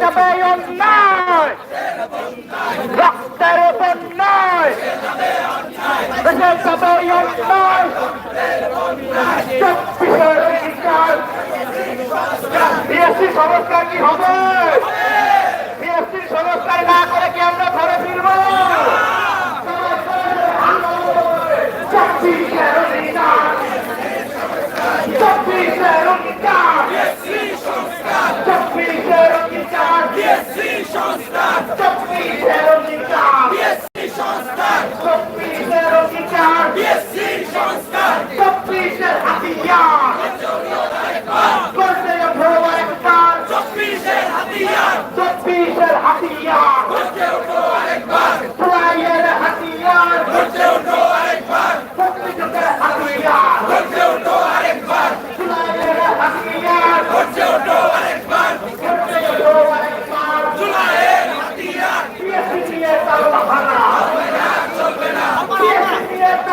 এটা ব্যয় নয় রক্তের উপর নয় এটা ব্যয় নয় চব্বিশের অধিকার। বিএসসি সংস্কার কি হবে? বিএসসি সংস্কার না করে কি আমরা ঘরে ফিরবো?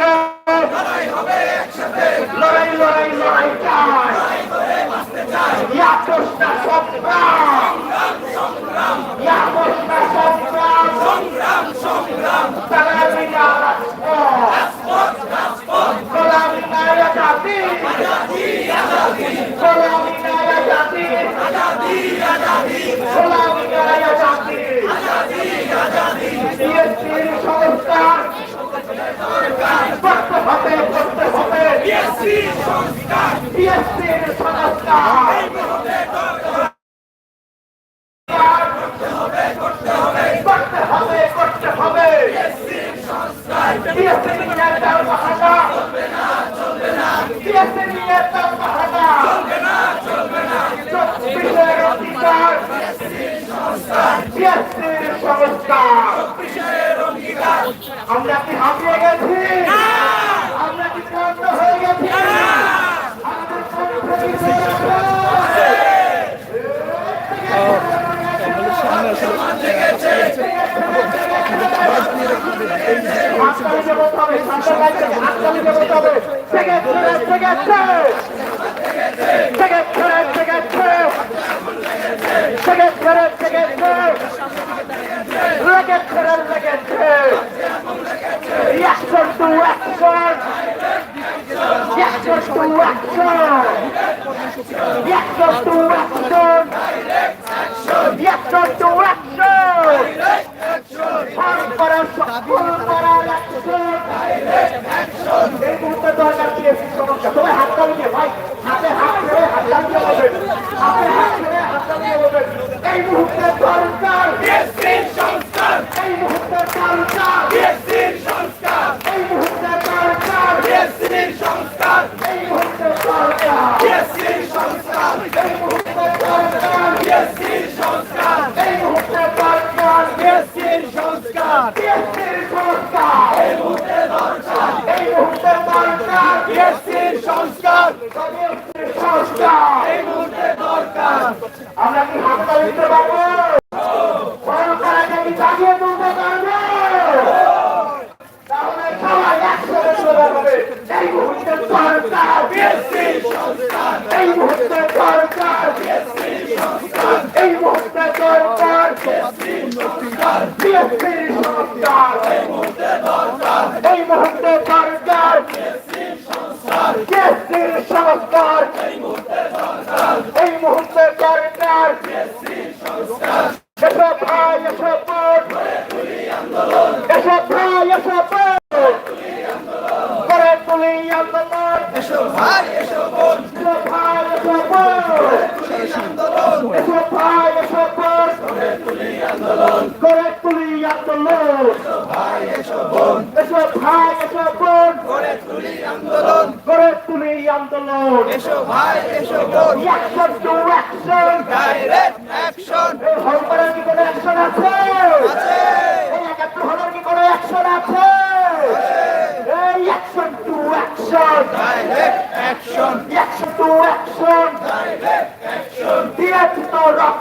লড়াই হবে একসাথে লড়াই লড়াই লড়াই চাই। এই আক্রোশটা সব আমরা কি হাঁপিয়ে গেছি? সামনে লাইটে হাততালিতে বলতে হবে। থেকে ছেড়ে, থেকে ছেড়ে। থেকে ছেড়ে, থেকে ছেড়ে। থেকে ছেড়ে, থেকে ছেড়ে। লেগে ছেড়ে, লেগে ছেড়ে। Reaction to action. Reaction to action. Reaction to action. Reaction to action. Phone করার ফোন করার action. এই মুহূর্তে দরকার দিয়েছি সমস্যা সবাই হাত তালিয়ে ভাই হাতে হাত ছেড়ে হাত তালিয়ে বলবেন হাতে হাত ছেড়ে হাত তালিয়ে বলবেন এই মুহূর্তে দরকার সংস্কার এই মুহূর্তে দরকার সংস্কার এই মুহূর্তে দরকার সংস্কার এই মুহূর্তে দরকার সংস্কার এই মুহূর্তে দরকার সংস্কার এই মুহূর্তে দরকার সংস্কার সংস্কার এই মুহূর্তে দরকার এই মুহূর্তে আমরা কি হাত দিতে পারব সরকারকে কি জাগিয়ে তুলতে পারবে তাহলে সবাই একসাথে চলে যাবে এই মুহূর্তে দরকার এই মুহূর্তে দরকার এই মুহূর্তে দরকার বিএসপির সংস্কার এই মুহূর্তে দরকার বিএসপির সংস্কার। এই মুহূর্তে দরকার এসো ভাই এসো বোন। এসো ভাই এসো বোন। করে তুলি আন্দোলন। ভাই বোন। ভাই বোন। ভাই বোন। করে তুলি তুলি আন্দোলন ভাই এসো বোন এসো ভাই, এসো বোন। করে তুলি আন্দোলন। করে তুলি আন্দোলন এসো ভাই এসো বোন action to action direct action এই কি কোনো অ্যাকশন আছে। এই একাত্তর কি কোনো অ্যাকশন আছে। এই action to action direct action action to action দিয়েছি তো রক্ত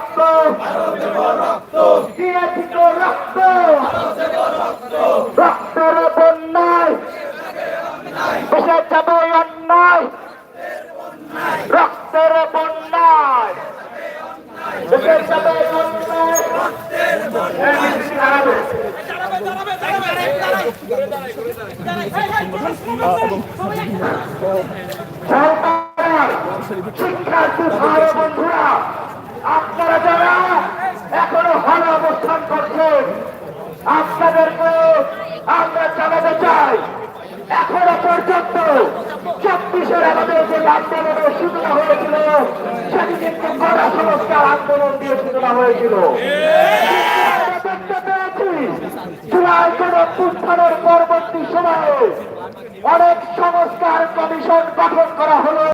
শিক্ষার্থী ভাই বন্ধুরা আপনারা যারা এখনও হল অবস্থান করছেন আপনাদেরকে আমরা জানাতে চাই এখনও পর্যন্ত চব্বিশের আমাদের যে আন্দোলনের সূচনা হয়েছিল সেটি কিন্তু গণা সংস্কার আন্দোলন দিয়ে সূচনা হয়েছিল পরবর্তী সময়ে অনেক সংস্কার কমিশন গঠন করা হলো।